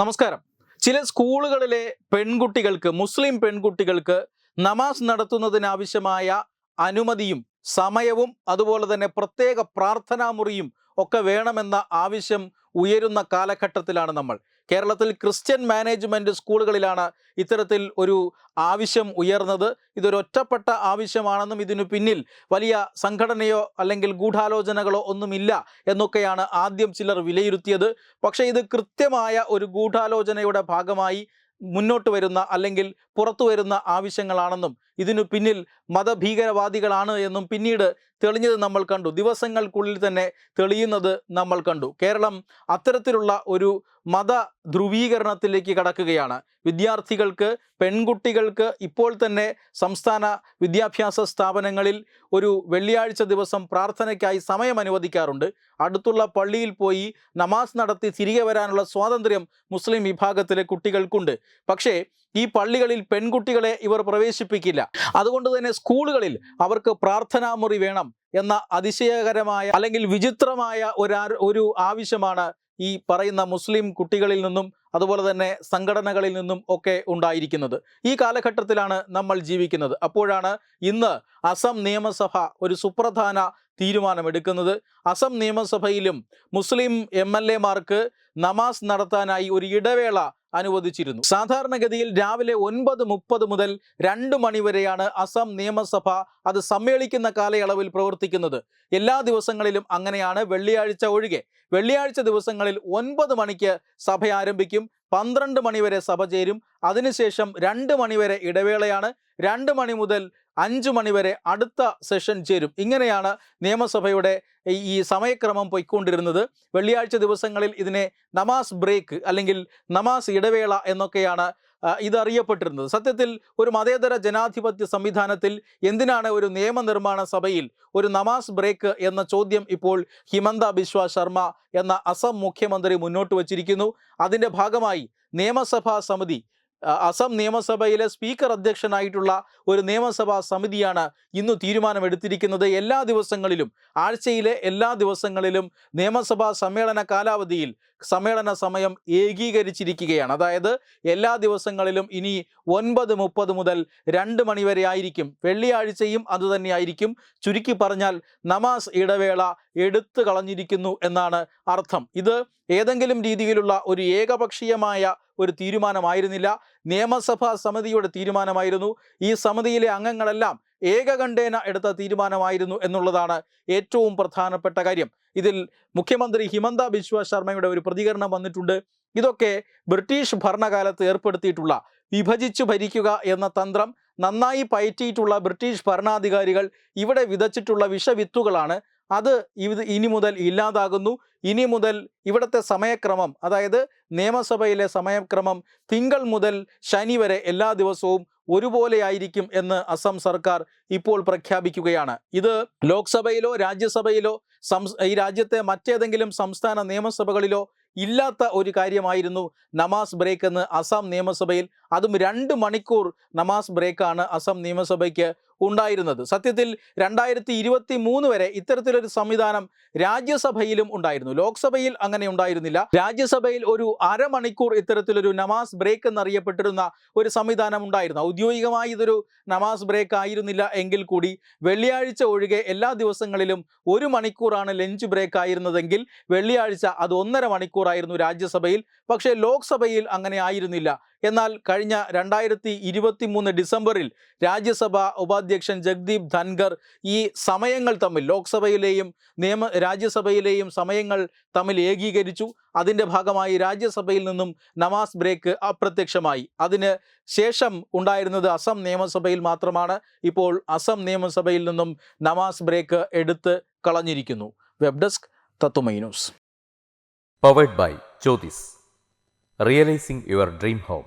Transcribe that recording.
നമസ്കാരം. ചില സ്കൂളുകളിലെ പെൺകുട്ടികൾക്ക് മുസ്ലിം പെൺകുട്ടികൾക്ക് നമാസ് നടത്തുന്നതിനാവശ്യമായ അനുമതിയും സമയവും അതുപോലെ തന്നെ പ്രത്യേക പ്രാർത്ഥനാ മുറിയും ഒക്കെ വേണമെന്ന ആവശ്യം ഉയരുന്ന കാലഘട്ടത്തിലാണ് നമ്മൾ. കേരളത്തിൽ ക്രിസ്ത്യൻ മാനേജ്മെന്റ് സ്കൂളുകളിലാണ് ഇത്തരത്തിൽ ഒരു ആവശ്യം ഉയർന്നത്. ഇതൊരു ഒറ്റപ്പെട്ട ആവശ്യമാണെന്നും ഇതിനു പിന്നിൽ വലിയ സംഘടനയോ അല്ലെങ്കിൽ ഗൂഢാലോചനകളോ ഒന്നുമില്ല എന്നൊക്കെയാണ് ആദ്യം ചിലർ വിലയിരുത്തിയത്. പക്ഷേ ഇത് കൃത്യമായ ഒരു ഗൂഢാലോചനയുടെ ഭാഗമായി മുന്നോട്ട് വരുന്ന അല്ലെങ്കിൽ പുറത്തു വരുന്ന ആവശ്യങ്ങളാണെന്നും ഇതിനു പിന്നിൽ മതഭീകരവാദികളാണ് എന്നും പിന്നീട് തെളിഞ്ഞത് നമ്മൾ കണ്ടു. ദിവസങ്ങൾക്കുള്ളിൽ തന്നെ തെളിയുന്നത് നമ്മൾ കണ്ടു. കേരളം അത്തരത്തിലുള്ള ഒരു മത ധ്രുവീകരണത്തിലേക്ക് കടക്കുകയാണ്. വിദ്യാർത്ഥികൾക്ക് പെൺകുട്ടികൾക്ക് ഇപ്പോൾ തന്നെ സംസ്ഥാന വിദ്യാഭ്യാസ സ്ഥാപനങ്ങളിൽ ഒരു വെള്ളിയാഴ്ച ദിവസം പ്രാർത്ഥനയ്ക്കായി സമയം അനുവദിക്കാറുണ്ട്. അടുത്തുള്ള പള്ളിയിൽ പോയി നമാസ് നടത്തി തിരികെ വരാനുള്ള സ്വാതന്ത്ര്യം മുസ്ലിം വിഭാഗത്തിലെ കുട്ടികൾക്കുണ്ട്. പക്ഷേ ഈ പള്ളികളിൽ പെൺകുട്ടികളെ ഇവർ പ്രവേശിപ്പിക്കില്ല. അതുകൊണ്ട് തന്നെ സ്കൂളുകളിൽ അവർക്ക് പ്രാർത്ഥനാ മുറി വേണം എന്ന അതിശയകരമായ അല്ലെങ്കിൽ വിചിത്രമായ ഒരു ഒരു ആവശ്യമാണ് ഈ പറയുന്ന മുസ്ലിം കുട്ടികളിൽ നിന്നും അതുപോലെ തന്നെ സംഘടനകളിൽ നിന്നും ഒക്കെ ഉണ്ടായിരിക്കുന്നത്. ഈ കാലഘട്ടത്തിലാണ് നമ്മൾ ജീവിക്കുന്നത്. അപ്പോഴാണ് ഇന്ന് അസം നിയമസഭ ഒരു സുപ്രധാന തീരുമാനമെടുക്കുന്നത്. അസം നിയമസഭയിലും മുസ്ലിം എം എൽ എമാർക്ക് നമാസ് നടത്താനായി ഒരു ഇടവേള അനുവദിച്ചിരുന്നു. സാധാരണഗതിയിൽ രാവിലെ ഒൻപത് മുപ്പത് മുതൽ രണ്ട് മണിവരെയാണ് അസം നിയമസഭ അത് സമ്മേളിക്കുന്ന കാലയളവിൽ പ്രവർത്തിക്കുന്നത്. എല്ലാ ദിവസങ്ങളിലും അങ്ങനെയാണ് വെള്ളിയാഴ്ച ഒഴികെ. വെള്ളിയാഴ്ച ദിവസങ്ങളിൽ ഒൻപത് മണിക്ക് സഭ ആരംഭിക്കും പന്ത്രണ്ട് മണിവരെ സഭ ചേരും. അതിനുശേഷം രണ്ട് മണിവരെ ഇടവേളയാണ്. രണ്ട് മണി മുതൽ അഞ്ച് മണിവരെ അടുത്ത സെഷൻ ചേരും. ഇങ്ങനെയാണ് നിയമസഭയുടെ ഈ- സമയക്രമം പൊയ്ക്കൊണ്ടിരുന്നത്. വെള്ളിയാഴ്ച ദിവസങ്ങളിൽ ഇതിനെ നമാസ് ബ്രേക്ക് അല്ലെങ്കിൽ നമാസ് ഇടവേള എന്നൊക്കെയാണ് ഇതറിയപ്പെട്ടിരുന്നത്. സത്യത്തിൽ ഒരു മതേതര ജനാധിപത്യ സംവിധാനത്തിൽ എന്തിനാണ് ഒരു നിയമനിർമ്മാണ സഭയിൽ ഒരു നമാസ് ബ്രേക്ക് എന്ന ചോദ്യം ഇപ്പോൾ ഹിമന്ത ബിശ്വ ശർമ്മ എന്ന അസം മുഖ്യമന്ത്രി മുന്നോട്ട് വച്ചിരിക്കുന്നു. അതിന്റെ ഭാഗമായി നിയമസഭാ സമിതി അസം നിയമസഭയിലെ സ്പീക്കർ അധ്യക്ഷനായിട്ടുള്ള ഒരു നിയമസഭാ സമിതിയാണ് ഇന്ന് തീരുമാനമെടുത്തിരിക്കുന്നത്. എല്ലാ ദിവസങ്ങളിലും ആഴ്ചയിലെ എല്ലാ ദിവസങ്ങളിലും നിയമസഭാ സമ്മേളന കാലാവധിയിൽ സമ്മേളന സമയം ഏകീകരിച്ചിരിക്കുകയാണ്. അതായത് എല്ലാ ദിവസങ്ങളിലും ഇനി ഒൻപത് മുപ്പത് മുതൽ രണ്ട് മണിവരെ ആയിരിക്കും. വെള്ളിയാഴ്ചയും അതുതന്നെയായിരിക്കും ചുരുക്കി പറഞ്ഞാൽ നമാസ് ഇടവേള എടുത്തു കളഞ്ഞിരിക്കുന്നു എന്നാണ് അർത്ഥം. ഇത് ഏതെങ്കിലും രീതിയിലുള്ള ഒരു ഏകപക്ഷീയമായ ഒരു തീരുമാനമായിരുന്നില്ല. നിയമസഭാ സമിതിയുടെ തീരുമാനമായിരുന്നു. ഈ സമിതിയിലെ അംഗങ്ങളെല്ലാം ഏകകണ്ഠേന എടുത്ത തീരുമാനമായിരുന്നു എന്നുള്ളതാണ് ഏറ്റവും പ്രധാനപ്പെട്ട കാര്യം. ഇതിൽ മുഖ്യമന്ത്രി ഹിമന്ത ബിശ്വ ശർമ്മയുടെ ഒരു പ്രതികരണം വന്നിട്ടുണ്ട്. ഇതൊക്കെ ബ്രിട്ടീഷ് ഭരണകാലത്ത് ഏർപ്പെടുത്തിയിട്ടുള്ള വിഭജിച്ചു ഭരിക്കുക എന്ന തന്ത്രം നന്നായി പയറ്റിയിട്ടുള്ള ബ്രിട്ടീഷ് ഭരണാധികാരികൾ ഇവിടെ വിതച്ചിട്ടുള്ള വിഷവിത്തുകളാണ് അത് ഇനി മുതൽ ഇല്ലാതാകുന്നു. ഇനി മുതൽ ഇവിടുത്തെ സമയക്രമം അതായത് നിയമസഭയിലെ സമയക്രമം തിങ്കൾ മുതൽ ശനി വരെ എല്ലാ ദിവസവും ഒരുപോലെയായിരിക്കും എന്ന് അസം സർക്കാർ ഇപ്പോൾ പ്രഖ്യാപിക്കുകയാണ്. ഇത് ലോക്സഭയിലോ രാജ്യസഭയിലോ ഈ രാജ്യത്തെ മറ്റേതെങ്കിലും സംസ്ഥാന നിയമസഭകളിലോ ഇല്ലാത്ത ഒരു കാര്യമായിരുന്നു നമാസ് ബ്രേക്ക് എന്ന് അസം നിയമസഭയിൽ. അതും രണ്ട് മണിക്കൂർ നമാസ് ബ്രേക്കാണ് അസം നിയമസഭയ്ക്ക് ഉണ്ടായിരുന്നത്. സത്യത്തിൽ രണ്ടായിരത്തി ഇരുപത്തി മൂന്ന് വരെ ഇത്തരത്തിലൊരു സംവിധാനം രാജ്യസഭയിലും ഉണ്ടായിരുന്നു. ലോക്സഭയിൽ അങ്ങനെ ഉണ്ടായിരുന്നില്ല. രാജ്യസഭയിൽ ഒരു അരമണിക്കൂർ ഇത്തരത്തിലൊരു നമാസ് ബ്രേക്ക് എന്നറിയപ്പെട്ടിരുന്ന ഒരു സംവിധാനം ഉണ്ടായിരുന്നു. ഔദ്യോഗികമായി ഇതൊരു നമാസ് ബ്രേക്ക് ആയിരുന്നില്ല എങ്കിൽ കൂടി വെള്ളിയാഴ്ച ഒഴികെ എല്ലാ ദിവസങ്ങളിലും ഒരു മണിക്കൂറാണ് ലഞ്ച് ബ്രേക്ക് ആയിരുന്നതെങ്കിൽ വെള്ളിയാഴ്ച അത് ഒന്നര മണിക്കൂറായിരുന്നു രാജ്യസഭയിൽ. പക്ഷേ ലോക്സഭയിൽ അങ്ങനെ ആയിരുന്നില്ല. എന്നാൽ കഴിഞ്ഞ രണ്ടായിരത്തി ഡിസംബറിൽ രാജ്യസഭ ഉപാധ്യക്ഷൻ ജഗ്ദീപ് ധൻഖർ ഈ സമയങ്ങൾ തമ്മിൽ ലോക്സഭയിലെയും നിയമ രാജ്യസഭയിലെയും സമയങ്ങൾ തമ്മിൽ ഏകീകരിച്ചു. അതിന്റെ ഭാഗമായി രാജ്യസഭയിൽ നിന്നും നമാസ് ബ്രേക്ക് അപ്രത്യക്ഷമായി. അതിന് ശേഷം ഉണ്ടായിരുന്നത് അസം നിയമസഭയിൽ മാത്രമാണ്. ഇപ്പോൾ അസം നിയമസഭയിൽ നിന്നും നമാസ് ബ്രേക്ക് എടുത്ത് കളഞ്ഞിരിക്കുന്നു. Web desk Thathumai news. Powered by Jyothis realising your dream home